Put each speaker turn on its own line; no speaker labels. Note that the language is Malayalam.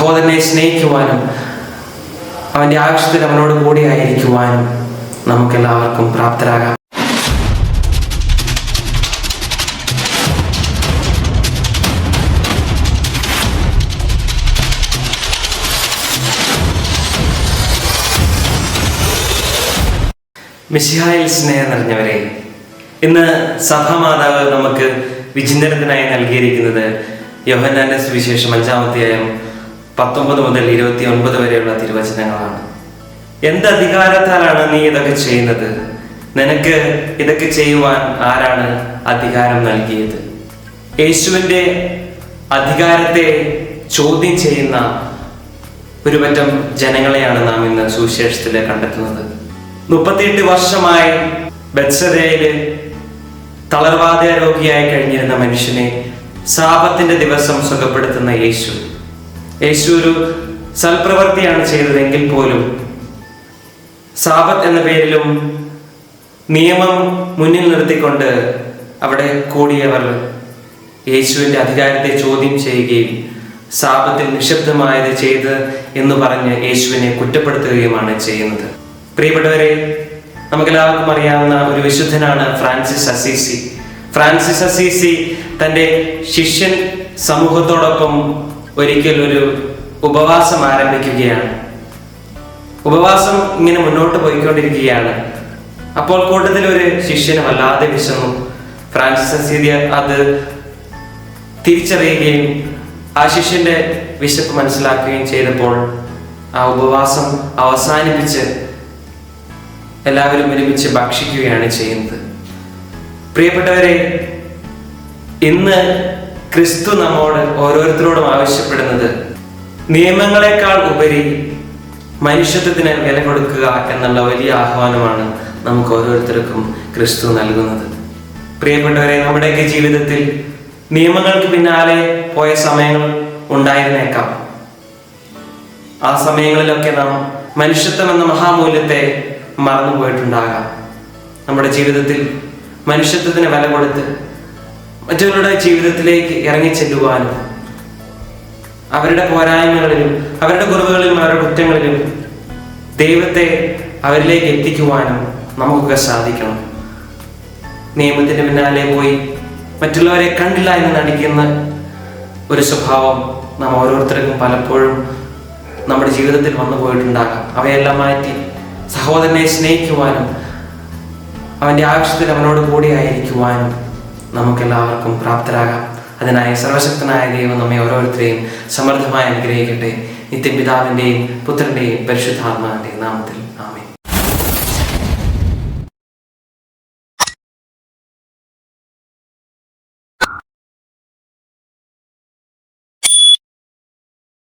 സഹോദരനെ സ്നേഹിക്കുവാനും അവന്റെ ആവശ്യത്തിൽ അവനോട് കൂടി ആയിരിക്കുവാനും നമുക്കെല്ലാവർക്കും പ്രാപ്തരാകാം. മിശിഹായിൽ സ്നേഹം നിറഞ്ഞവരെ ഇന്ന് സഭാമാതാവ് നമുക്ക് വിചിന്തനത്തിനായി നൽകിയിരിക്കുന്നത് യോഹന്നാന്റെ സുവിശേഷം അഞ്ചാമത്തെയായും പത്തൊമ്പത് മുതൽ ഇരുപത്തി ഒൻപത് വരെയുള്ള തിരുവചനങ്ങളാണ്. എന്ത് അധികാരത്താലാണ് നീ ഇതൊക്കെ ചെയ്യുന്നത്? നിനക്ക് ഇതൊക്കെ ചെയ്യുവാൻ ആരാണ് അധികാരം നൽകിയത്? യേശുവിന്റെ അധികാരത്തെ ചോദ്യം ചെയ്യുന്ന ഒരുപറ്റം ജനങ്ങളെയാണ് നാം ഇന്ന് സുവിശേഷത്തിൽ കണ്ടെത്തുന്നത്. മുപ്പത്തിയെട്ട് വർഷമായി ബത്സരയിൽ തളർവാദ രോഗിയായി കഴിഞ്ഞിരുന്ന മനുഷ്യനെ ശാപത്തിന്റെ ദിവസം സുഖപ്പെടുത്തുന്ന യേശു. യേശു ഒരു സൽപ്രവൃത്തിയാണ് ചെയ്തതെങ്കിൽ പോലും സാപത്ത് എന്ന പേരിലും നിയമം മുന്നിൽ നിർത്തിക്കൊണ്ട് അവിടെ കൂടിയവർ യേശുവിന്റെ അധികാരത്തെ ചോദ്യം ചെയ്യുകയും സാപത്തിൽ നിശബ്ദമായത് ചെയ്ത് എന്ന് പറഞ്ഞ് യേശുവിനെ കുറ്റപ്പെടുത്തുകയുമാണ് ചെയ്യുന്നത്. പ്രിയപ്പെട്ടവരെ നമുക്കെല്ലാവർക്കും അറിയാവുന്ന ഒരു വിശുദ്ധനാണ് ഫ്രാൻസിസ് അസീസി. ഫ്രാൻസിസ് അസീസി തന്റെ ശിഷ്യൻ സമൂഹത്തോടൊപ്പം ഒരിക്കൽ ഒരു ഉപവാസം ആരംഭിക്കുകയാണ്. ഉപവാസം ഇങ്ങനെ മുന്നോട്ട് പോയിക്കൊണ്ടിരിക്കുകയാണ്. അപ്പോൾ കൂട്ടത്തിൽ ഒരു ശിഷ്യന് വല്ലാതെ വിശന്നു ഫ്രാൻസിസ് സീതിയ അത് തിരിച്ചറിയുകയും ആ ശിഷ്യന്റെ വിശപ്പ് മനസ്സിലാക്കുകയും ചെയ്തപ്പോൾ ആ ഉപവാസം അവസാനിപ്പിച്ച് എല്ലാവരും ഒരുമിച്ച് ഭക്ഷിക്കുകയാണ് ചെയ്യുന്നത്. പ്രിയപ്പെട്ടവരെ ഇന്ന് ക്രിസ്തു നമ്മോട് ഓരോരുത്തരോടും ആവശ്യപ്പെടുന്നത് നിയമങ്ങളെക്കാൾ ഉപരി മനുഷ്യത്വത്തിന് വില കൊടുക്കുക എന്നുള്ള വലിയ ആഹ്വാനമാണ് നമുക്ക് ഓരോരുത്തർക്കും ക്രിസ്തു നൽകുന്നത്. പ്രിയപ്പെട്ടവരെ നമ്മുടെയൊക്കെ ജീവിതത്തിൽ നിയമങ്ങൾക്ക് പിന്നാലെ പോയ സമയങ്ങൾ ഉണ്ടായിരുന്നേക്കാം. ആ സമയങ്ങളിലൊക്കെ നാം മനുഷ്യത്വം എന്ന മഹാമൂല്യത്തെ മറന്നു പോയിട്ടുണ്ടാകാം നമ്മുടെ ജീവിതത്തിൽ മനുഷ്യത്വത്തിന് വില കൊടുത്ത് മറ്റുള്ളവരുടെ ജീവിതത്തിലേക്ക് ഇറങ്ങിച്ചെല്ലുവാനും അവരുടെ പോരായ്മകളിലും അവരുടെ കുറവുകളിലും അവരുടെ കുറ്റങ്ങളിലും ദൈവത്തെ അവരിലേക്ക് എത്തിക്കുവാനും നമുക്കൊക്കെ സാധിക്കണം. നിയമത്തിന്റെ പിന്നാലെ പോയി മറ്റുള്ളവരെ കണ്ടില്ല എന്ന് നടിക്കുന്ന ഒരു സ്വഭാവം നാം ഓരോരുത്തർക്കും പലപ്പോഴും നമ്മുടെ ജീവിതത്തിൽ വന്നു പോയിട്ടുണ്ടാകാം. അവയെല്ലാം മാറ്റി സഹോദരനെ സ്നേഹിക്കുവാനും അവന്റെ ആവശ്യത്തിൽ അവനോട് കൂടി ആയിരിക്കുവാനും നമുക്കെല്ലാവർക്കും പ്രാപ്തരാകാം. അതിനായി സർവശക്തനായ ദൈവം നമ്മെ ഓരോരുത്തരെയും സമൃദ്ധമായി അനുഗ്രഹിക്കട്ടെ. നിത്യപിതാവിന്റെയും പുത്രന്റെയും പരിശുദ്ധാത്മാവിന്റെയും നാമത്തിൽ. ആമേൻ.